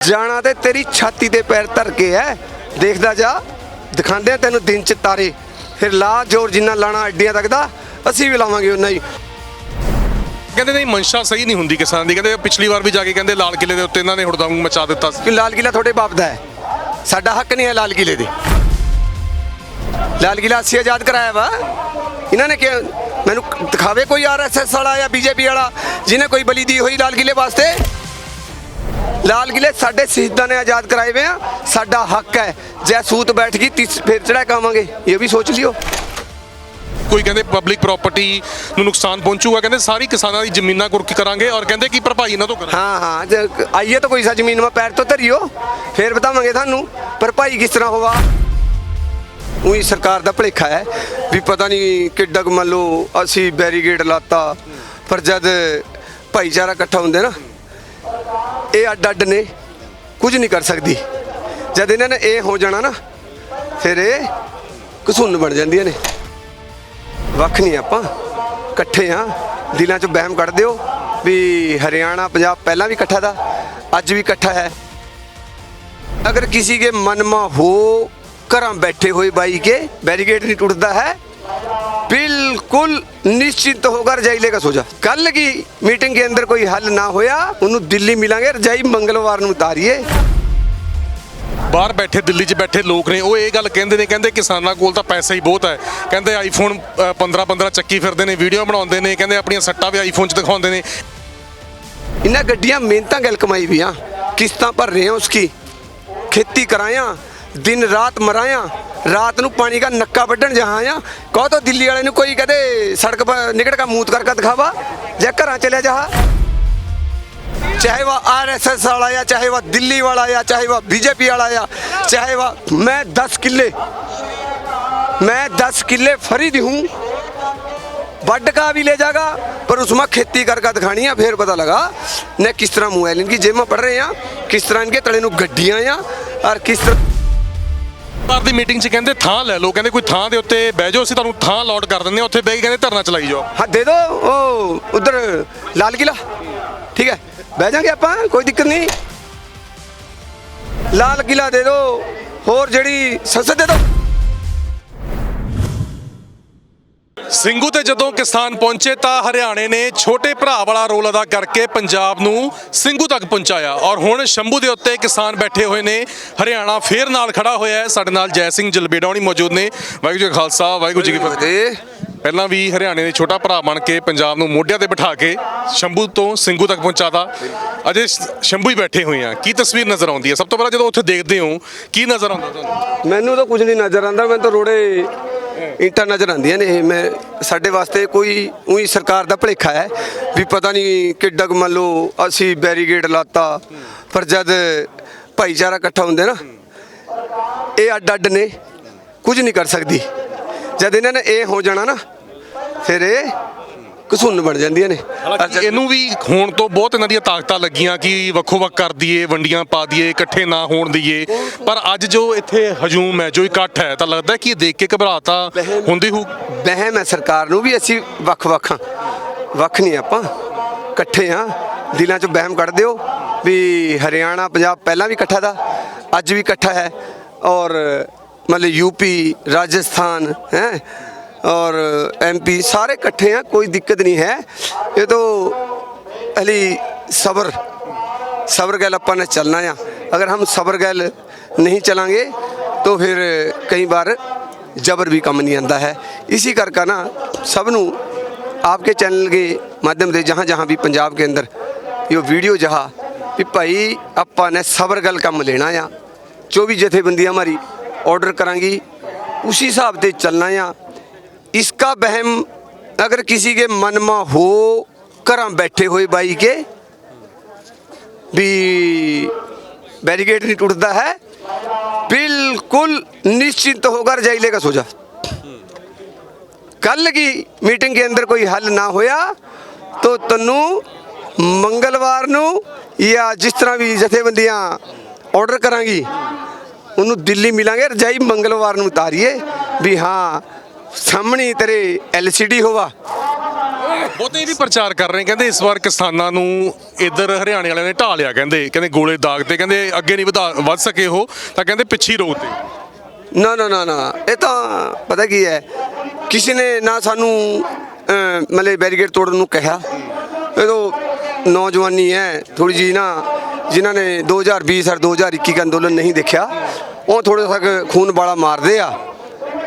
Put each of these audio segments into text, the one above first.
ਜਾਣਾ ਤੇ ਤੇਰੀ ਛਾਤੀ ਤੇ ਪੈਰ ਧਰ ਕੇ ਐ। ਦੇਖਦਾ ਜਾ ਦਿਖਾਉਂਦੇ ਆ ਤੈਨੂੰ ਦਿਨ ਚ ਤਾਰੇ। ਫਿਰ ਲਾ ਜੋਰ ਜਿੰਨਾ ਲਾਣਾ ਅੱਡੀਆਂ ਤੱਕ ਦਾ ਅਸੀਂ ਵੀ ਲਾਵਾਂਗੇ ਉਹਨਾਂ ਹੀ। ਕਹਿੰਦੇ ਨਹੀਂ ਮਨਸ਼ਾ ਸਹੀ ਨਹੀਂ ਹੁੰਦੀ ਕਿਸਾਨ ਦੀ। ਕਹਿੰਦੇ ਪਿਛਲੀ ਵਾਰ ਵੀ ਜਾ ਕੇ ਕਹਿੰਦੇ ਲਾਲ ਕਿਲੇ ਦੇ ਉੱਤੇ ਇਹਨਾਂ ਨੇ ਹੁੜਦੰਗ ਮਚਾ ਦਿੱਤਾ ਸੀ। ਕਿ ਲਾਲ ਕਿਲਾ ਤੁਹਾਡੇ ਬਾਪ ਦਾ ਹੈ ਸਾਡਾ ਹੱਕ ਨਹੀਂ ਹੈ ਲਾਲ ਕਿਲੇ ਦੇ। ਲਾਲ ਕਿਲਾ ਅਸੀਂ ਆਜ਼ਾਦ ਕਰਾਇਆ ਵਾ। ਇਹਨਾਂ ਨੇ ਕਿ ਮੈਨੂੰ ਦਿਖਾਵੇ ਕੋਈ ਆਰਐਸਐਸ ਵਾਲਾ ਜਾਂ ਬੀਜੇਪੀ ਵਾਲਾ ਜਿਹਨੇ ਕੋਈ ਬਲੀ ਦੀ ਹੋਈ ਲਾਲ ਕਿਲੇ ਵਾਸਤੇ। ਲਾਲ ਕਿਲੇ ਸਾਡੇ ਸ਼ਹੀਦਾਂ ਨੇ ਆਜ਼ਾਦ ਕਰਾਏ ਹੋਏ ਆ ਸਾਡਾ ਹੱਕ ਹੈ। ਜੇ ਸੂਤ ਬੈਠ ਗਈ ਫਿਰ ਫੇਰ ਚੜਾ ਕਾਵਾਂਗੇ ਇਹ ਵੀ ਸੋਚ ਲਿਓ। ਕੋਈ ਕਹਿੰਦੇ ਪਬਲਿਕ ਪ੍ਰਾਪਰਟੀ ਨੂੰ ਨੁਕਸਾਨ ਪਹੁੰਚੂਗਾ ਕਹਿੰਦੇ ਸਾਰੀ ਕਿਸਾਨਾਂ ਦੀ ਜ਼ਮੀਨਾਂ ਕੁਰਕੀ ਕਰਾਂਗੇ ਔਰ ਕਹਿੰਦੇ ਕਿ ਭਰਪਾਈ ਇਹਨਾਂ ਤੋਂ ਕਰਾਂਗੇ। ਹਾਂ ਹਾਂ ਜੇ ਆਈਏ ਤਾਂ ਕੋਈ ਸਾ ਜ਼ਮੀਨ ਮਾ ਪੈਰ ਤੋਂ ਧਰੀਓ ਫਿਰ ਬਤਾਵਾਂਗੇ ਤੁਹਾਨੂੰ। ਭਰਪਾਈ ਕਿਸ ਤਰ੍ਹਾਂ ਹੋਵਾ? ਉਹੀ ਸਰਕਾਰ ਦਾ ਭਲੇਖਾ ਹੈ ਵੀ ਪਤਾ ਨਹੀਂ ਕਿੱਡਾ ਕੁ ਮੰਨ ਲਓ ਅਸੀਂ ਬੈਰੀਗੇਟ ਲਾਤਾ ਪਰ ਜਦ ਭਾਈਚਾਰਾ ਇਕੱਠਾ ਹੁੰਦੇ ਨਾ ਇਹ ਅੱਡ ਅੱਡ ਨੇ, ਕੁਝ ਨਹੀਂ ਕਰ ਸਕਦੀ। ਜਦ ਇਹਨਾਂ ਨੇ ਇਹ ਹੋ ਜਾਣਾ ਨਾ, ਫਿਰ ਇਹ ਕਸੂਨ ਬਣ ਜਾਂਦੀਆਂ ਨੇ। ਵੱਖ ਨਹੀਂ ਆਪਾਂ, ਇਕੱਠੇ ਆ ਦਿਲਾਂ 'ਚ ਬਹਿਮ ਕੱਢ ਦਿਓ ਵੀ ਹਰਿਆਣਾ, ਪੰਜਾਬ ਪਹਿਲਾਂ ਵੀ ਇਕੱਠਾ ਦਾ, ਅੱਜ ਵੀ ਇਕੱਠਾ ਹੈ। ਅਗਰ ਕਿਸੇ ਕੇ ਮਨਮਾ ਹੋ ਘਰਾਂ ਬੈਠੇ ਹੋਏ ਬਾਈ ਕੇ ਬੈਰੀਗੇਟ ਨਹੀਂ ਟੁੱਟਦਾ ਹੈ बिल्कुल निश्चित होकर रजाई लेकर ਸੋ ਜਾ। ਕੱਲ ਕੀ ਮੀਟਿੰਗ ਦੇ ਅੰਦਰ ਕੋਈ ਹੱਲ ਨਾ ਹੋਇਆ ਉਹਨੂੰ ਦਿੱਲੀ ਮਿਲਾਂਗੇ ਰਜਾਈ ਮੰਗਲਵਾਰ ਨੂੰ ਉਤਾਰੀਏ। ਬਾਹਰ ਬੈਠੇ ਦਿੱਲੀ 'ਚ ਬੈਠੇ ਲੋਕ ਨੇ ਉਹ ਇਹ ਗੱਲ ਕਹਿੰਦੇ ਨੇ ਕਹਿੰਦੇ ਕਿਸਾਨਾਂ ਕੋਲ ਤਾਂ ਪੈਸਾ ਹੀ ਬਹੁਤ ਹੈ। ਕਹਿੰਦੇ ਆਈਫੋਨ 15 15 ਚੱਕੀ ਫਿਰਦੇ ਨੇ ਵੀਡੀਓ ਬਣਾਉਂਦੇ ਨੇ ਕਹਿੰਦੇ ਆਪਣੀਆਂ ਸੱਟਾਂ ਵੀ ਆਈਫੋਨ 'ਚ ਦਿਖਾਉਂਦੇ ਨੇ। ਇਹਨਾਂ ਗੱਡੀਆਂ ਮਿਹਨਤਾਂ ਗੱਲ ਕਮਾਈ ਵੀ ਆ ਕਿਸ਼ਤਾਂ ਭਰ ਰਹੇ ਆ ਉਸकी ਖੇਤੀ ਕਰਾਇਆ दिन रात मराया ਰਾਤ ਨੂੰ ਪਾਣੀ ਦਾ ਨੱਕਾ ਵੱਢਣ ਜਹਾਂ ਆ ਕਹੋ ਤਾਂ ਦਿੱਲੀ ਵਾਲੇ ਨੂੰ ਕੋਈ ਕਹਦੇ ਸੜਕ 'ਪਰ ਨਿਕੜ ਕੇ ਮੂਤ ਕਰਕੇ ਦਿਖਾਵਾ ਜਾਂ ਘਰਾਂ ਚਲਿਆ ਜਾ चाहे वह आरएसएस वाला या चाहे वह दिल्ली वाला या चाहे वह बीजेपी वाला या चाहे वह मैं दस किले मैं दस किले फरीद हूँ ਵੱਢ का भी ले जाएगा पर उसमें खेती करके दिखानी है फिर पता लगा ने किस तरह मोबाइल इनकी जेब में पढ़ रहे हैं किस तरह इनके तले नु गड्डियां हैं और किस तरह ਲਗਾਤਾਰ ਦੀ ਮੀਟਿੰਗ 'ਚ ਕਹਿੰਦੇ ਥਾਂ ਲੈ ਲੋ ਕਹਿੰਦੇ ਕੋਈ ਥਾਂ ਦੇ ਉੱਤੇ ਬਹਿ ਜਾਓ, ਅਸੀਂ ਤੁਹਾਨੂੰ ਥਾਂ ਅਲਾਟ ਕਰ ਦਿੰਦੇ ਹਾਂ, ਉੱਥੇ ਬਹਿ ਕੇ ਕਹਿੰਦੇ ਧਰਨਾ ਚਲਾਈ ਜਾਓ। ਹਾਂ, ਦੇ ਦੋ, ਉਹ ਉਧਰ ਲਾਲ ਕਿਲਾ ਠੀਕ ਹੈ, ਬਹਿ ਜਾਗੇ ਆਪਾਂ, ਕੋਈ ਦਿੱਕਤ ਨਹੀਂ। ਲਾਲ ਕਿਲਾ ਦੇ ਦੋ, ਹੋਰ ਜਿਹੜੀ ਸੰਸਦ ਦੇ ਦੋ। ਸਿੰਘੂ ਤੇ ਜਦੋਂ ਕਿਸਾਨ ਪਹੁੰਚੇ ਤਾਂ ਹਰਿਆਣੇ ਨੇ ਛੋਟੇ ਭਰਾ ਵਾਲਾ ਰੋਲ ਅਦਾ ਕਰਕੇ ਪੰਜਾਬ ਨੂੰ ਸਿੰਘੂ ਤੱਕ ਪਹੁੰਚਾਇਆ। ਔਰ ਹੁਣ ਸ਼ੰਭੂ ਦੇ ਉੱਤੇ ਕਿਸਾਨ ਬੈਠੇ ਹੋਏ ਨੇ। ਹਰਿਆਣਾ ਫੇਰ ਨਾਲ ਖੜਾ ਹੋਇਆ ਹੈ। ਸਾਡੇ ਨਾਲ ਜੈ ਸਿੰਘ ਜਲਬੇੜਾ ਹੋਣੀ ਮੌਜੂਦ ਨੇ। ਵਾਹਿਗੁਰੂ ਜੀ ਕਾ ਖਾਲਸਾ ਵਾਹਿਗੁਰੂ ਜੀ ਕੀ ਫਤਿਹ। ਪਹਿਲਾਂ ਵੀ ਹਰਿਆਣੇ ਦੇ ਛੋਟਾ ਭਰਾ ਬਣ ਕੇ ਪੰਜਾਬ ਨੂੰ ਮੋਢਿਆਂ ਤੇ ਬਿਠਾ ਕੇ ਸ਼ੰਭੂ ਤੋਂ ਸਿੰਘੂ ਤੱਕ ਪਹੁੰਚਾਦਾ ਅਜੇ ਸ਼ੰਭੂ ਹੀ ਬੈਠੇ ਹੋਏ ਆ। ਕੀ ਤਸਵੀਰ ਨਜ਼ਰ ਆਉਂਦੀ ਹੈ? ਸਭ ਤੋਂ ਪਹਿਲਾਂ ਜਦੋਂ ਉੱਥੇ ਦੇਖਦੇ ਹੋ ਕੀ ਨਜ਼ਰ ਆਉਂਦਾ ਤੁਹਾਨੂੰ? ਮੈਨੂੰ ਤਾਂ ਕੁਝ ਨਹੀਂ ਨਜ਼ਰ ਆਉਂਦਾ। ਮੈਨੂੰ ਤਾਂ ਰੋੜੇ ਇੰਟਾ ਨਜ਼ਰ ਆਉਂਦੀਆਂ ਨੇ ਇਹ। ਮੈਂ, ਸਾਡੇ ਵਾਸਤੇ ਕੋਈ ਉਹੀ ਸਰਕਾਰ ਦਾ ਭਲੇਖਾ ਹੈ ਵੀ ਪਤਾ ਨਹੀਂ ਕਿੱਡਾ ਕੁ ਮੰਨ ਲਓ ਅਸੀਂ ਬੈਰੀਗੇਡ ਲਾਤਾ, ਪਰ ਜਦ ਭਾਈਚਾਰਾ ਇਕੱਠਾ ਹੁੰਦੇ ਨਾ, ਇਹ ਅੱਡ ਅੱਡ ਨੇ, ਕੁਝ ਨਹੀਂ ਕਰ ਸਕਦੀ। ਜਦ ਇਹਨਾਂ ਨੇ ਇਹ ਹੋ ਜਾਣਾ ਨਾ, ਫਿਰ ਇਹ ਘਸੁੰਨ ਬਣ ਜਾਂਦੀਆਂ ਨੇ। ਹਾਲਾਂਕਿ ਇਹਨੂੰ ਵੀ ਹੋਣ ਤੋਂ ਬਹੁਤ ਇਹਨਾਂ ਦੀਆਂ ਤਾਕਤਾਂ ਲੱਗੀਆਂ ਕਿ ਵੱਖੋ ਵੱਖ ਕਰ ਦਈਏ ਵੰਡੀਆਂ ਪਾ ਦਈਏ ਇਕੱਠੇ ਨਾ ਹੋਣ ਦਈਏ। ਪਰ ਅੱਜ ਜੋ ਇੱਥੇ ਹਜੂਮ ਹੈ ਜੋ ਇਕੱਠ ਹੈ ਤਾਂ ਲੱਗਦਾ ਕਿ ਇਹ ਦੇਖ ਕੇ ਘਬਰਾਤਾ ਹੁੰਦੀ ਹੋ ਵਹਿਮ ਹੈ ਸਰਕਾਰ ਨੂੰ ਵੀ ਅਸੀਂ ਵੱਖ-ਵੱਖ ਹਾਂ। ਵੱਖ ਨਹੀਂ ਆਪਾਂ ਇਕੱਠੇ ਹਾਂ। ਦਿਲਾਂ 'ਚ ਵਹਿਮ ਕੱਢ ਦਿਓ ਵੀ ਹਰਿਆਣਾ ਪੰਜਾਬ ਪਹਿਲਾਂ ਵੀ ਇਕੱਠਾ ਦਾ ਅੱਜ ਵੀ ਇਕੱਠਾ ਹੈ। ਔਰ ਮਤਲਬ ਯੂਪੀ ਰਾਜਸਥਾਨ ਹੈ और एमपी सारे इकट्ठे हैं कोई दिक्कत नहीं है ये तो अली सब्र सब्र गैल अपन ने चलना है अगर हम सब्र गैल नहीं चलांगे तो फिर कई बार जबर भी कम नहीं आता है इसी करके ना सब नू आपके चैनल के माध्यम से जहाँ जहाँ भी पंजाब के अंदर ये वीडियो जहाँ भी भाई अपा ने सब्र गल कम लेना आ जो भी जथेबंदी हमारी ऑर्डर करांगी उसी हिसाब से चलना आ इसका बहम अगर किसी के मन में हो घर बैठे हुए बाई के भी बैरिकेड नहीं टूटता है बिल्कुल निश्चिंत होकर रजाई लेकर सो जा कल की मीटिंग के अंदर कोई हल ना होया तो तनु ਮੰਗਲਵਾਰ ਨੂੰ ਜਾਂ ਜਿਸ ਤਰ੍ਹਾਂ ਵੀ ਜਥੇਬੰਦੀਆਂ ਆਰਡਰ ਕਰਾਂਗੀ ਉਹਨੂੰ ਦਿੱਲੀ ਮਿਲਾਂਗੇ ਰਜਾਈ ਮੰਗਲਵਾਰ ਨੂੰ ਉਤਾਰੀਏ ਵੀ ਹਾਂ ਸਾਹਮਣੇ ਤੇਰੇ ਐਲਸੀਡੀ ਹੋਵਾ ਬਹੁਤੇ ਵੀ ਪ੍ਰਚਾਰ ਕਰ ਰਹੇ ਕਹਿੰਦੇ ਇਸ ਵਾਰ ਕਿਸਾਨਾਂ ਨੂੰ ਇੱਧਰ ਹਰਿਆਣੇ ਵਾਲਿਆਂ ਨੇ ਢਾ ਲਿਆ ਕਹਿੰਦੇ ਕਹਿੰਦੇ ਗੋਲੇ ਦਾਗ ਤੇ ਕਹਿੰਦੇ ਅੱਗੇ ਨਹੀਂ ਵਧਾ ਵੱਧ ਸਕੇ ਉਹ ਤਾਂ ਕਹਿੰਦੇ ਪਿੱਛੇ ਰੋਕ ਤੇ। ਨਾ ਨਾ ਨਾ ਨਾ ਇਹ ਤਾਂ ਪਤਾ ਕੀ ਹੈ ਕਿਸੇ ਨੇ ਨਾ ਸਾਨੂੰ ਮਲੇ ਬੈਰੀਗੇਟ ਤੋੜਨ ਨੂੰ ਕਿਹਾ। ਇਹ ਤਾਂ ਨੌਜਵਾਨੀ ਹੈ ਥੋੜੀ ਜੀ ਨਾ ਜਿਨ੍ਹਾਂ ਨੇ 2020 ਔਰ 2021 ਦਾ ਅੰਦੋਲਨ ਨਹੀਂ ਦੇਖਿਆ ਉਹ ਥੋੜੇ ਸਕ ਖੂਨ ਵਾਲਾ ਮਾਰਦੇ ਆ।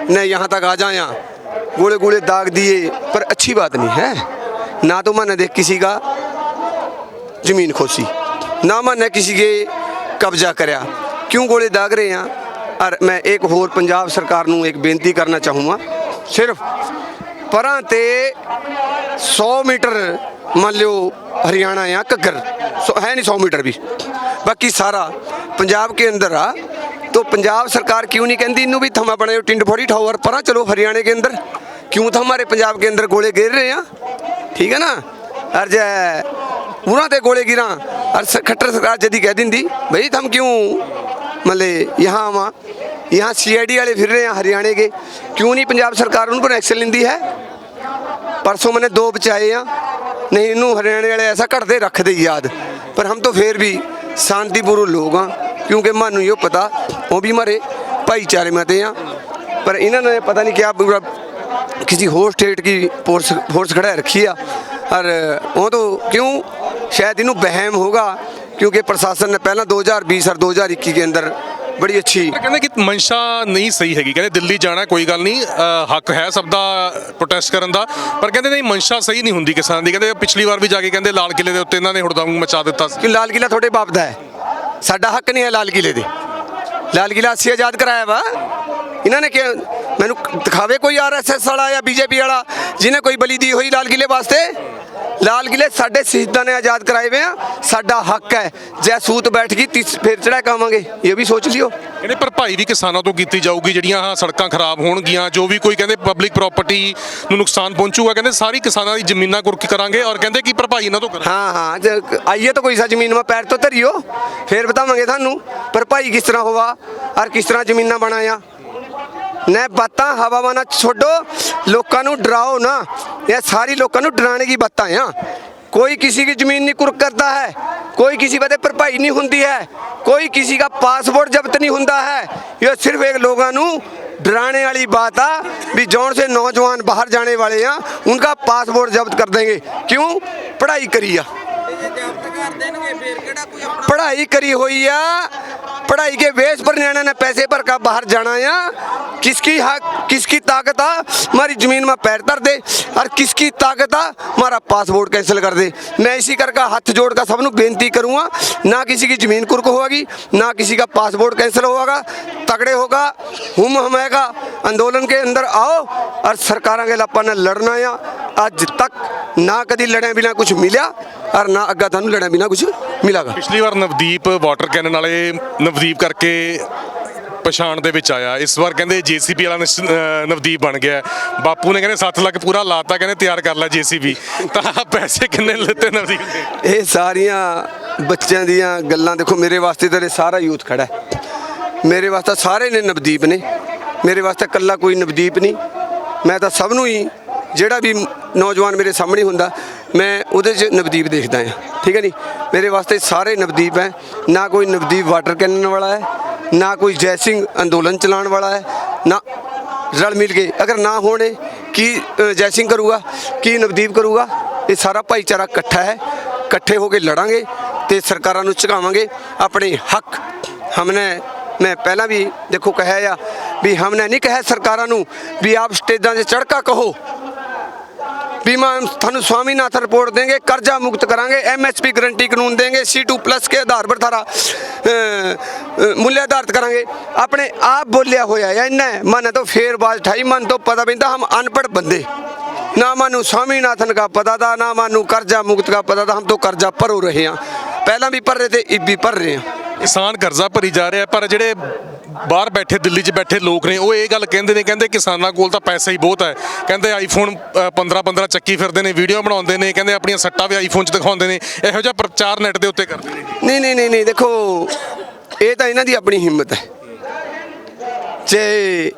न यहाँ तक आ जाए गोले गोले दाग दिए पर अच्छी बात नहीं है ना तो मन है किसी का जमीन खोसी ना मन है किसी के कब्जा करया क्यों गोले दाग रहे हैं और मैं एक होर पंजाब सरकार ਨੂੰ ਇੱਕ ਬੇਨਤੀ ਕਰਨਾ ਚਾਹੂੰਗਾ ਸਿਰਫ ਪਰਾਂ ਤੇ 100 ਮੀਟਰ ਮੰਨ ਲਿਓ ਹਰਿਆਣਾ ਆ ਘੱਗਰ ਹੈ ਨਹੀਂ 100 ਮੀਟਰ ਵੀ ਬਾਕੀ ਸਾਰਾ ਪੰਜਾਬ ਕੇ ਅੰਦਰ ਆ तो पंजाब सरकार क्यों नहीं कहती इनू भी थमा बने टिंड फोड़ी ठाओ और परा चलो हरियाणा के अंदर क्यों था हमारे पंजाब के अंदर गोले गिर रहे हैं ठीक है ना और जय ਉਹਨਾਂ ਤੇ ਗੋਲੇ ਗਿਰਾਂ और स- खट्टर सरकार यदि कह दी भाई हम क्यों मतलब यहाँ आवा यहाँ सीआईडी वाले फिर रहे हैं हरियाणा के क्यों नहीं पंजाब सरकार उन पर एक्शन लेंदी है परसों मैंने दो बचाए हैं नहीं इनू हरियाणा वाले ऐसा करते रखते ही याद पर हम तो फिर भी शांतिपूर्ण ਕਿਉਂਕਿ ਮਾਨੂੰ ਇਹ ਪਤਾ ਉਹ ਵੀ ਮਾਰੇ ਭਾਈਚਾਰੇ ਮਤੇ ਆ। ਪਰ ਇਹਨਾਂ ਨੇ ਪਤਾ ਨਹੀਂ ਕਿਹਾ ਕਿਸੇ ਹੋਰ ਸਟੇਟ ਕੀ ਫੋਰਸ ਫੋਰਸ ਖੜਾ ਰੱਖੀ ਆ। ਔਰ ਉਹ ਤੋਂ ਕਿਉਂ? ਸ਼ਾਇਦ ਇਹਨੂੰ ਬਹਿਮ ਹੋਗਾ ਕਿਉਂਕਿ ਪ੍ਰਸ਼ਾਸਨ ਨੇ ਪਹਿਲਾਂ 2020 ਔਰ 2021 ਦੇ ਅੰਦਰ ਬੜੀ ਅੱਛੀ ਕਹਿੰਦੇ ਕਿ ਮਨਸ਼ਾ ਨਹੀਂ ਸਹੀ ਹੈਗੀ। ਕਹਿੰਦੇ ਦਿੱਲੀ ਜਾਣਾ ਕੋਈ ਗੱਲ ਨਹੀਂ ਹੱਕ ਹੈ ਸਭ ਦਾ ਪ੍ਰੋਟੈਸਟ ਕਰਨ ਦਾ। ਪਰ ਕਹਿੰਦੇ ਨਹੀਂ ਮਨਸ਼ਾ ਸਹੀ ਨਹੀਂ ਹੁੰਦੀ ਕਿਸਾਨ ਦੀ। ਕਹਿੰਦੇ ਪਿਛਲੀ ਵਾਰ ਵੀ ਜਾ ਕੇ ਕਹਿੰਦੇ ਲਾਲ ਕਿਲੇ ਦੇ ਉੱਤੇ ਇਹਨਾਂ ਨੇ ਹੁੜਦੰਗ ਮਚਾ ਦਿੱਤਾ ਸੀ। ਕਿ ਲਾਲ ਕਿਲਾ ਤੁਹਾਡੇ ਬਾਪ ਦਾ ਹੈ? ਸਾਡਾ ਹੱਕ ਨਹੀਂ ਹੈ ਲਾਲ ਕਿਲੇ ਦੇ। ਲਾਲ ਕਿਲਾ ਅਸੀਂ ਆਜ਼ਾਦ ਕਰਾਇਆ ਵਾ। ਇਹਨਾਂ ਨੇ ਕਿ ਮੈਨੂੰ ਦਿਖਾਵੇ ਕੋਈ ਆਰਐਸਐਸ ਵਾਲਾ ਜਾਂ ਬੀਜੇਪੀ ਵਾਲਾ, ਜਿਹਨੇ ਕੋਈ ਬਲੀ ਦੀ ਹੋਈ ਲਾਲ ਕਿਲੇ ਵਾਸਤੇ? ਲਾਲ ਕਿਲੇ ਸਾਡੇ ਸ਼ਹੀਦਾਂ ਨੇ ਆਜ਼ਾਦ ਕਰਾਏ ਹੋਏ ਆ ਸਾਡਾ ਹੱਕ ਹੈ। ਜੈ ਸੂਤ ਬੈਠ ਗਈ ਤਿਸ ਫਿਰ ਚੜਾ ਕਾਵਾਂਗੇ ਇਹ ਵੀ ਸੋਚ ਲਿਓ। ਇਹਨੇ ਭਰਪਾਈ ਵੀ ਕਿਸਾਨਾਂ ਤੋਂ ਕੀਤੀ ਜਾਊਗੀ ਜਿਹੜੀਆਂ ਆਹ ਸੜਕਾਂ ਖਰਾਬ ਹੋਣਗੀਆਂ ਜੋ ਵੀ ਕੋਈ ਕਹਿੰਦੇ ਪਬਲਿਕ ਪ੍ਰਾਪਰਟੀ ਨੂੰ ਨੁਕਸਾਨ ਪਹੁੰਚੂਗਾ ਕਹਿੰਦੇ ਸਾਰੀ ਕਿਸਾਨਾਂ ਦੀ ਜ਼ਮੀਨਾਂ ਕੁਰਕ ਕਰਾਂਗੇ ਔਰ ਕਹਿੰਦੇ ਕਿ ਭਰਪਾਈ ਇਹਨਾਂ ਤੋਂ ਹਾਂ ਹਾਂ ਜੇ ਆਈਏ ਤਾਂ ਕੋਈ ਸਾ ਜ਼ਮੀਨ ਮਾ ਪੈਰ ਤੋਂ ਧਰਿਓ ਫਿਰ ਬਤਾਵਾਂਗੇ ਤੁਹਾਨੂੰ ਭਰਪਾਈ ਕਿਸ ਤਰ੍ਹਾਂ ਹੋਵਾ ਔਰ ਕਿਸ ਤਰ੍ਹਾਂ ਜ਼ਮੀਨਾਂ ਬਣਾਇਆ ਨੇ ਬਾਤਾਂ ਹਵਾਵਾਂ ਨਾਲ ਛੋਡੋ ਲੋਕਾਂ ਨੂੰ ਡਰਾਓ ਨਾ ਇਹ ਸਾਰੀ ਲੋਕਾਂ ਨੂੰ ਡਰਾਣੇ ਦੀ ਬਾਤਾਂ ਆ कोई किसी की जमीन नहीं कुर्क करता है कोई किसी पर भरपाई नहीं होती है कोई किसी का पासपोर्ट जब्त नहीं होता है ये सिर्फ एक लोगों ਨੂੰ डराने वाली बात आ भी जौन से नौजवान बाहर जाने वाले हैं उनका पासपोर्ट जब्त कर देंगे क्यों पढ़ाई करी आ पढ़ाई करी हुई आ पढ़ाई के बेस पर नियाने ने पैसे पर का बाहर जाना आ किसकी हक किसकी ताकत आ हमारी जमीन में पैर धर दे और किसकी ताकत आ हमारा पासपोर्ट कैंसिल कर दे मैं इसी करके हाथ जोड़ कर सबनु बेनती करूंगा ना किसी की जमीन कुर्क होगी ना किसी का पासपोर्ट कैंसिल होगा तगड़े होगा हुम हमेगा अंदोलन के अंदर आओ और सरकारों के लापा ने लड़ना आ आज तक ना कभी लड़े बिना कुछ मिला और ना अग्गा थानू लड़े बिना कुछ ਮਿਲਾਗਾ ਪਿਛਲੀ ਵਾਰ ਨਵਦੀਪ ਵਾਟਰ ਕੈਨਨ ਵਾਲੇ ਨਵਦੀਪ ਕਰਕੇ ਪਛਾਣ ਦੇ ਵਿੱਚ ਆਇਆ। ਇਸ ਵਾਰ ਕਹਿੰਦੇ ਜੀਸੀਬੀ ਵਾਲਾ ਨਿਸ਼- ਨਵਦੀਪ ਬਣ ਗਿਆ। ਬਾਪੂ ਨੇ ਕਹਿੰਦੇ 7 ਲੱਖ ਪੂਰਾ ਲਾਤਾ ਕਹਿੰਦੇ ਤਿਆਰ ਕਰ ਲੈ ਜੀਸੀਬੀ ਤਾਂ ਪੈਸੇ ਕਿੰਨੇ ਲੱਤੇ ਨਵਦੀਪ ਇਹ ਸਾਰੀਆਂ ਬੱਚਿਆਂ ਦੀਆਂ ਗੱਲਾਂ ਦੇਖੋ ਮੇਰੇ ਵਾਸਤੇ ਤਾਂ ਇਹ ਸਾਰਾ ਯੂਥ ਖੜਾ ਮੇਰੇ ਵਾਸਤੇ ਸਾਰੇ ਨੇ ਨਵਦੀਪ ਨੇ। ਮੇਰੇ ਵਾਸਤੇ ਇਕੱਲਾ ਕੋਈ ਨਵਦੀਪ ਨਹੀਂ। ਮੈਂ ਤਾਂ ਸਭ ਨੂੰ ਹੀ ਜਿਹੜਾ ਵੀ ਨੌਜਵਾਨ ਮੇਰੇ ਸਾਹਮਣੇ ਹੁੰਦਾ ਮੈਂ ਉਹਦੇ 'ਚ ਨਵਦੀਪ ਦੇਖਦਾ ਹਾਂ। ਠੀਕ ਹੈ ਨਹੀਂ ਮੇਰੇ ਵਾਸਤੇ ਸਾਰੇ ਨਵਦੀਪ ਹੈ। ਨਾ ਕੋਈ ਨਵਦੀਪ ਵਾਟਰ ਕੈਨਨ ਵਾਲਾ ਹੈ, ਨਾ ਕੋਈ ਜੈ ਸਿੰਘ ਅੰਦੋਲਨ ਚਲਾਉਣ ਵਾਲਾ ਹੈ, ਨਾ ਰਲ ਮਿਲ ਕੇ। ਅਗਰ ਨਾ ਹੋਣੇ, ਕੀ ਜੈ ਸਿੰਘ ਕਰੂਗਾ, ਕੀ ਨਵਦੀਪ ਕਰੂਗਾ? ਇਹ ਸਾਰਾ ਭਾਈਚਾਰਾ ਇਕੱਠਾ ਹੈ। ਇਕੱਠੇ ਹੋ ਕੇ ਲੜਾਂਗੇ ਤੇ ਸਰਕਾਰਾਂ ਨੂੰ ਝੁਕਾਵਾਂਗੇ। ਆਪਣੇ ਹੱਕ ਹਮਨੇ, ਮੈਂ ਪਹਿਲਾਂ ਵੀ ਦੇਖੋ ਕਹਿਆ ਆ ਵੀ ਹਮਨੇ ਨਹੀਂ ਕਹਿਆ ਸਰਕਾਰਾਂ ਨੂੰ ਵੀ ਆਪ ਸਟੇਜਾਂ 'ਤੇ ਚੜ੍ਹ ਕਹੋ। ਵੀ ਮੈਂ ਤੁਹਾਨੂੰ स्वामीनाथन रिपोर्ट देंगे कर्जा मुक्त करांगे एमएसपी गारंटी कानून देंगे सी टू प्लस के आधार पर थारा अ, अ, मूल्य आधारित करांगे अपने आप बोलिया होया है इन्हें मन तो फेर बाज ठाई मन तो पता बिंदा हम अनपढ़ बंदे ना मानू स्वामीनाथन का पता था ना मानू कर्जा मुक्त का पता था हम तो कर्जा भरो रहे हैं पहला भी भर रहे थे अब भी भर रहे हैं ਕਿਸਾਨ ਕਰਜ਼ਾ ਭਰੀ ਜਾ ਰਿਹਾ ਪਰ ਜਿਹੜੇ ਬਾਹਰ ਬੈਠੇ, ਦਿੱਲੀ 'ਚ ਬੈਠੇ ਲੋਕ ਨੇ, ਉਹ ਇਹ ਗੱਲ ਕਹਿੰਦੇ ਨੇ, ਕਹਿੰਦੇ ਕਿਸਾਨਾਂ ਕੋਲ ਤਾਂ ਪੈਸਾ ਹੀ ਬਹੁਤ ਹੈ। ਕਹਿੰਦੇ ਆਈਫੋਨ 15 15 ਚੱਕੀ ਫਿਰਦੇ ਨੇ, ਵੀਡੀਓ ਬਣਾਉਂਦੇ ਨੇ, ਕਹਿੰਦੇ ਆਪਣੀਆਂ ਸੱਟਾਂ ਵੀ ਆਈਫੋਨ 'ਚ ਦਿਖਾਉਂਦੇ ਨੇ, ਇਹੋ ਜਿਹਾ ਪ੍ਰਚਾਰ ਨੈਟ ਦੇ ਉੱਤੇ ਕਰਦੇ ਨੇ। ਨਹੀਂ ਨਹੀਂ ਨਹੀਂ ਨਹੀਂ, ਦੇਖੋ, ਇਹ ਤਾਂ ਇਹਨਾਂ ਦੀ ਆਪਣੀ ਹਿੰਮਤ ਹੈ। ਜੇ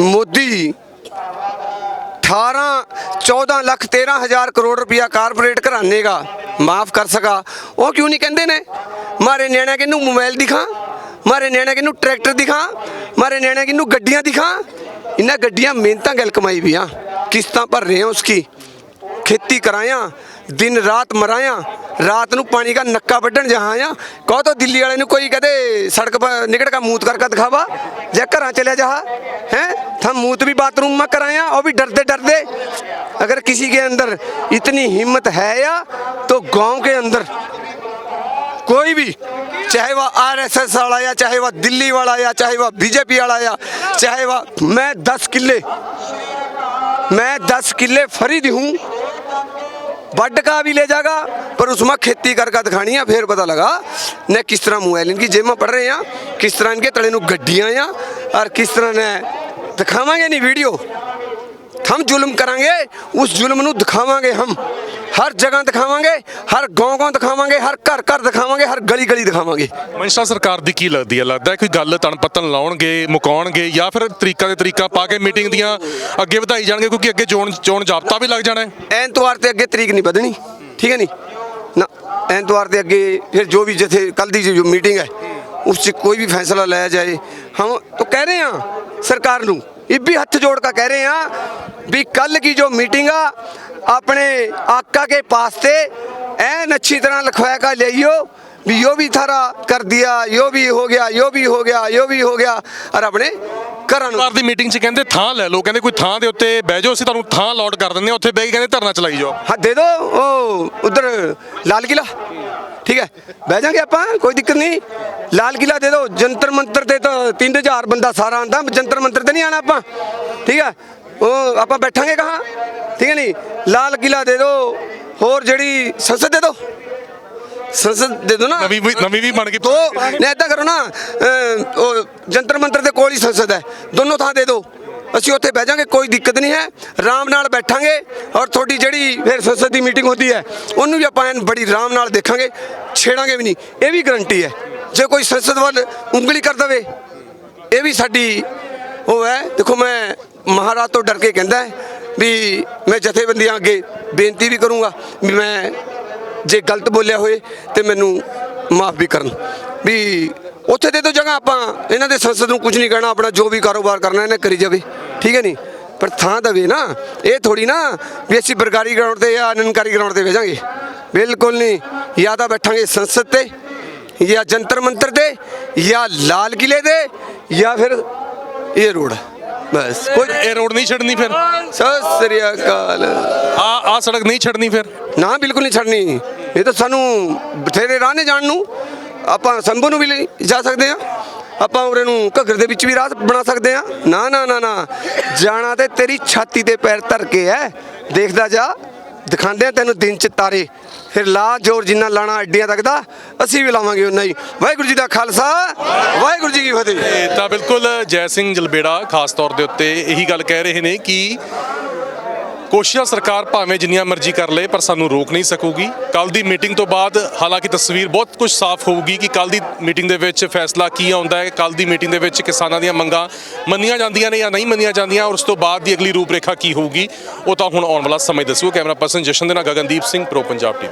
ਮੋਦੀ 18 14 ਲੱਖ 13 ਹਜ਼ਾਰ ਕਰੋੜ ਰੁਪਇਆ ਕਾਰਪੋਰੇਟ ਘਰਾਣੇ ਮਾਫ ਕਰ ਸਕਾ, ਉਹ ਕਿਉਂ ਨਹੀਂ ਕਹਿੰਦੇ ਨੇ? ਮਾਰੇ ਨਿਆਣਿਆਂ ਕਿਨੂੰ ਮੋਬਾਈਲ ਦਿਖਾ? ਮਾਰੇ ਨਿਆਣੇ ਕਿਨੂੰ ਟਰੈਕਟਰ ਦਿਖਾ? ਮਾਰੇ ਨਿਆਣੇ ਕਿਨੂੰ ਗੱਡੀਆਂ ਦਿਖਾ? ਇਹਨਾਂ ਗੱਡੀਆਂ ਮਿਹਨਤਾਂ ਗੱਲ ਕਮਾਈ ਵੀ ਆ। ਕਿਸ਼ਤਾਂ ਭਰ ਰਹੇ ਆ ਉਸकी ਖੇਤੀ ਕਰਾਇਆ, ਦਿਨ ਰਾਤ ਮਰਾਇਆ, ਰਾਤ ਨੂੰ ਪਾਣੀ ਦਾ ਨੱਕਾ ਵੱਢਣ ਜਹਾਇਆ ਕਹੋ ਤਾਂ ਦਿੱਲੀ ਵਾਲੇ ਨੂੰ ਕੋਈ ਕਹਦੇ, ਸੜਕ ਪਰ ਨਿਕੜ ਕਾ ਮੂਤ ਕਰਕੇ ਦਿਖਾਵਾ। ਜੇ ਘਰਾਂ ਚਲਿਆ ਜਾ ਹੈ? ਥਾਂ ਮੂਤ ਵੀ ਬਾਥਰੂਮ ਮਾ ਕਰਾਇਆ, ਉਹ ਵੀ ਡਰਦੇ ਡਰਦੇ। ਅਗਰ ਕਿਸੇ ਕੇ ਅੰਦਰ ਇਤਨੀ ਹਿੰਮਤ ਹੈ ਆ तो ਗਾਉਂ ਕੇ ਅੰਦਰ कोई भी चाहे वह आरएसएस वाला या चाहे वह दिल्ली वाला या चाहे वह बीजेपी वाला या चाहे वह मैं दस किले मैं दस किले फरीद हूँ बड का भी ले जाएगा पर उसमें खेती करके दिखानी है फिर पता लगा न किस तरह मोबाइल इनकी जेमा पढ़ रहे हैं किस तरह इनके तले गड्डियाँ या और किस तरह ने दिखावे नहीं वीडियो हम जुल्म करांगे उस जुल्म दिखावे हम ਹਰ ਜਗ੍ਹਾ ਦਿਖਾਵਾਂਗੇ ਹਰ ਗਾਉਂ ਗਾਉਂ ਦਿਖਾਵਾਂਗੇ ਹਰ ਘਰ ਘਰ ਦਿਖਾਵਾਂਗੇ ਹਰ ਗਲੀ ਗਲੀ ਦਿਖਾਵਾਂਗੇ। ਮਨਸ਼ਾ ਸਰਕਾਰ ਦੀ ਕੀ ਲੱਗਦੀ ਹੈ? ਲੱਗਦਾ ਹੈ ਕੋਈ ਗੱਲ ਤਣਪਤਨ ਲਾਉਣਗੇ ਮੁਕਾਉਣਗੇ ਜਾਂ ਫਿਰ ਤਰੀਕਾ ਦੇ ਤਰੀਕਾ ਪਾ ਕੇ ਮੀਟਿੰਗ ਦੀਆਂ ਅੱਗੇ ਵਧਾਈ ਜਾਣਗੇ ਕਿਉਂਕਿ ਅੱਗੇ ਚੋਣ ਚੋਣ ਜਾਬਤਾ ਵੀ ਲੱਗ ਜਾਣਾ ਹੈ। ਐਤਵਾਰ ਤੇ ਅੱਗੇ ਤਰੀਕ ਨਹੀਂ ਵਧਣੀ ਠੀਕ ਹੈ ਨਹੀਂ? ਨਾ ਐਤਵਾਰ ਤੇ ਅੱਗੇ ਫਿਰ ਜੋ ਵੀ ਜਿੱਥੇ ਕੱਲ ਦੀ ਜੋ ਮੀਟਿੰਗ ਹੈ ਉਸ 'ਚ ਕੋਈ ਵੀ ਫੈਸਲਾ ਲਿਆ ਜਾਏ। ਹਮ ਤਾਂ ਕਹਿ ਰਹੇ ਹਾਂ ਸਰਕਾਰ ਨੂੰ ਇਹ ਵੀ ਹੱਥ ਜੋੜ ਕੇ ਕਹਿ ਰਹੇ ਆ ਵੀ ਕੱਲ ਕੀ ਜੋ ਮੀਟਿੰਗ ਆ ਆਪਣੇ ਆਕਾ ਕੇ ਪਾਸ ਤੇ ਐਨ ਅੱਛੀ ਤਰ੍ਹਾਂ ਲਿਖਵਾਇਆ ਕਾ ਲਈਓ ਵੀ ਯੋ ਵੀ ਥਾਰਾ ਕਰ ਦਿਆ ਯੋ ਵੀ ਹੋ ਗਿਆ ਯੋ ਵੀ ਹੋ ਗਿਆ ਯੋ ਵੀ ਹੋ ਗਿਆ। ਔਰ ਆਪਣੇ ਘਰਾਂ ਨੂੰ ਦੀ ਮੀਟਿੰਗ 'ਚ ਕਹਿੰਦੇ ਥਾਂ ਲੈ ਲਓ ਕਹਿੰਦੇ ਕੋਈ ਥਾਂ ਦੇ ਉੱਤੇ ਬਹਿ ਜਾਓ ਅਸੀਂ ਤੁਹਾਨੂੰ ਥਾਂ ਅਲਾਟ ਕਰ ਦਿੰਦੇ ਹਾਂ ਉੱਥੇ ਬਹਿ ਕੇ ਕਹਿੰਦੇ ਧਰਨਾ ਚਲਾਈ ਜਾਓ। ਹਾਂ ਦੇ ਦੋ ਉਹ ਉਧਰ ਲਾਲ ਕਿਲਾ ਠੀਕ ਹੈ। ਬਹਿ ਜਾਾਂਗੇ ਆਪਾਂ ਕੋਈ ਦਿੱਕਤ ਨਹੀਂ। ਲਾਲ ਕਿਲਾ ਦੇ ਦੋ ਜੰਤਰ ਮੰਤਰ ਤੇ ਤਾਂ 3000 ਬੰਦਾ ਸਾਰਾ ਆਂਦਾ ਜੰਤਰ ਮੰਤਰ ਤੇ ਨਹੀਂ ਆਣਾ ਆਪਾਂ। ਠੀਕ ਹੈ। ਉਹ ਆਪਾਂ ਬੈਠਾਂਗੇ ਕਹਾ? ਠੀਕ ਹੈ ਨਹੀਂ? ਲਾਲ ਕਿਲਾ ਦੇ ਦੋ ਹੋਰ ਜਿਹੜੀ ਸੰਸਦ ਦੇ ਦੋ ਸੰਸਦ ਦੇ ਦੋ ਨਾ। ਨਵੀਂ ਵੀ ਨਵੀਂ ਵੀ ਬਣ ਗਈ। ਤੋ ਨਾ ਇਦਾਂ ਕਰੋ ਨਾ ਉਹ ਜੰਤਰ ਮੰਤਰ ਦੇ ਕੋਲ ਹੀ ਸੰਸਦ ਹੈ। ਦੋਨੋਂ ਥਾਂ ਦੇ ਦੋ ਅਸੀਂ ਉੱਥੇ ਬਹਿ ਜਾਾਂਗੇ ਕੋਈ ਦਿੱਕਤ ਨਹੀਂ ਹੈ। ਆਰਾਮ ਨਾਲ ਬੈਠਾਂਗੇ ਔਰ ਤੁਹਾਡੀ ਜਿਹੜੀ ਫਿਰ ਸੰਸਦ ਦੀ ਮੀਟਿੰਗ ਹੁੰਦੀ ਹੈ, ਉਹਨੂੰ ਵੀ ਆਪਾਂ ਐਨ ਬੜੀ ਆਰਾਮ ਨਾਲ ਦੇਖਾਂਗੇ, ਛੇੜਾਂਗੇ ਵੀ ਨਹੀਂ। ਇਹ ਵੀ ਗਰੰਟੀ ਹੈ, ਜੇ ਕੋਈ ਸੰਸਦ ਵੱਲ ਉਂਗਲੀ ਕਰ ਦਵੇ, ਇਹ ਵੀ ਸਾਡੀ ਉਹ ਹੈ। ਦੇਖੋ, ਮੈਂ ਮਹਾਰਾਜ ਤੋਂ ਡਰ ਕੇ ਕਹਿੰਦਾ ਵੀ ਮੈਂ ਜਥੇਬੰਦੀਆਂ ਅੱਗੇ ਬੇਨਤੀ ਵੀ ਕਰੂੰਗਾ ਵੀ ਮੈਂ ਜੇ ਗਲਤ ਬੋਲਿਆ ਹੋਏ ਤੇ ਮੈਨੂੰ ਮਾਫ ਵੀ ਕਰਨ। ਵੀ ਉੱਥੇ ਦੇ ਦੋ ਜਗ੍ਹਾ ਆਪਾਂ। ਇਹਨਾਂ ਦੇ ਸੰਸਦ ਨੂੰ ਕੁਝ ਨਹੀਂ ਕਹਿਣਾ ਆਪਣਾ ਜੋ ਵੀ ਕਾਰੋਬਾਰ ਕਰਨਾ ਇਹਨੇ ਕਰੀ ਜਾਵੇ। ਠੀਕ ਹੈ ਨਹੀਂ ਪਰ ਥਾਂ ਦਵੇ ਨਾ। ਇਹ ਥੋੜੀ ਨਾ ਵੀ ਅਸੀਂ ਬਰਗਾਰੀ ਗਰਾਊਂਡ ਤੇ ਜਾਂ ਅਨੰਦਕਾਰੀ ਗਰਾਊਂਡ ਤੇ ਭੇਜਾਂਗੇ ਬਿਲਕੁਲ ਨਹੀਂ ਜਾਂ ਤਾਂ ਬੈਠਾਂਗੇ ਸੰਸਦ ਤੇ ਜਾਂ ਜੰਤਰ ਮੰਤਰ ਤੇ ਜਾਂ ਲਾਲ ਕਿਲੇ ਤੇ ਜਾਂ ਫਿਰ ਇਹ ਰੋਡ। ਬਸ। ਕੋਈ ਇਹ ਰੋਡ ਨਹੀਂ ਛੱਡਣੀ ਫਿਰ। ਸਤਿ ਸ੍ਰੀ ਅਕਾਲ। ਆ ਆ ਸੜਕ ਨਹੀਂ ਛੱਡਣੀ ਫਿਰ। ਨਾ ਬਿਲਕੁਲ ਨਹੀਂ ਛੱਡਣੀ। ਇਹ ਤਾਂ ਸਾਨੂੰ ਬਥੇਰੇ ਰਾਹ ਨੇ ਜਾਣ ਨੂੰ। ਆਪਾਂ ਸੰਭੂ ਨੂੰ ਵੀ ਲੈ ਜਾ ਸਕਦੇ ਆ ਆਪਾਂ ਉਰੇ ਨੂੰ ਘੱਗਰ ਦੇ ਵਿੱਚ ਵੀ ਰਾਹ ਬਣਾ ਸਕਦੇ ਆ ਨਾ ਨਾ ਨਾ ਨਾ। ਜਾਣਾ ਤੇ ਤੇਰੀ ਛਾਤੀ ਤੇ ਪੈਰ ਧਰ ਕੇ ਐ ਦੇਖਦਾ ਜਾ। ਦਿਖਾਉਂਦੇ ਆ ਤੈਨੂੰ ਦਿਨ ਚ ਤਾਰੇ। ਫਿਰ ਲਾ ਜੋਰ ਜਿੰਨਾ ਲਾਣਾ ਅੱਡੀਆਂ ਤੱਕ ਦਾ, ਅਸੀਂ ਵੀ ਲਾਵਾਂਗੇ ਉਹਨਾਂ ਹੀ। ਵਾਹਿਗੁਰੂ ਜੀ ਦਾ ਖਾਲਸਾ। ਵਾਹਿਗੁਰੂ ਜੀ ਕੀ ਫਤਿਹ। ਇਹ ਤਾਂ ਬਿਲਕੁਲ ਜੈ ਸਿੰਘ ਜਲਬੇੜਾ ਖਾਸ ਤੌਰ ਦੇ ਉੱਤੇ ਇਹੀ ਗੱਲ ਕਹਿ ਰਹੇ ਨੇ ਕਿ ਕੋਸ਼ਿਸ਼ਾਂ ਸਰਕਾਰ ਭਾਵੇਂ ਜਿੰਨੀਆਂ ਮਰਜ਼ੀ ਕਰ ਲੇ ਪਰ ਸਾਨੂੰ ਰੋਕ ਨਹੀਂ ਸਕੂਗੀ। ਕੱਲ ਦੀ ਮੀਟਿੰਗ ਤੋਂ ਬਾਅਦ ਹਾਲਾਂਕਿ ਤਸਵੀਰ ਬਹੁਤ ਕੁਝ ਸਾਫ਼ ਹੋਊਗੀ ਕਿ ਕੱਲ ਦੀ ਮੀਟਿੰਗ ਦੇ ਵਿੱਚ ਫੈਸਲਾ ਕੀ ਆਉਂਦਾ ਹੈ ਕੱਲ ਦੀ ਮੀਟਿੰਗ ਦੇ ਵਿੱਚ ਕਿਸਾਨਾਂ ਦੀਆਂ ਮੰਗਾਂ ਮੰਨੀਆਂ ਜਾਂਦੀਆਂ ਨੇ ਜਾਂ ਨਹੀਂ ਮੰਨੀਆਂ ਜਾਂਦੀਆਂ, ਔਰ ਉਸ ਤੋਂ ਬਾਅਦ ਦੀ ਅਗਲੀ ਰੂਪਰੇਖਾ ਕੀ ਹੋਊਗੀ, ਉਹ ਤਾਂ ਹੁਣ ਆਉਣ ਵਾਲਾ ਸਮੇਂ ਦੱਸੂ ਕੈਮਰਾ ਪਰਸਨ ਜਸ਼ਨ ਦੇ ਨਾਲ ਗਗਨਦੀਪ ਸਿੰਘ, ਪ੍ਰੋ ਪੰਜਾਬ ਟੀਵੀ।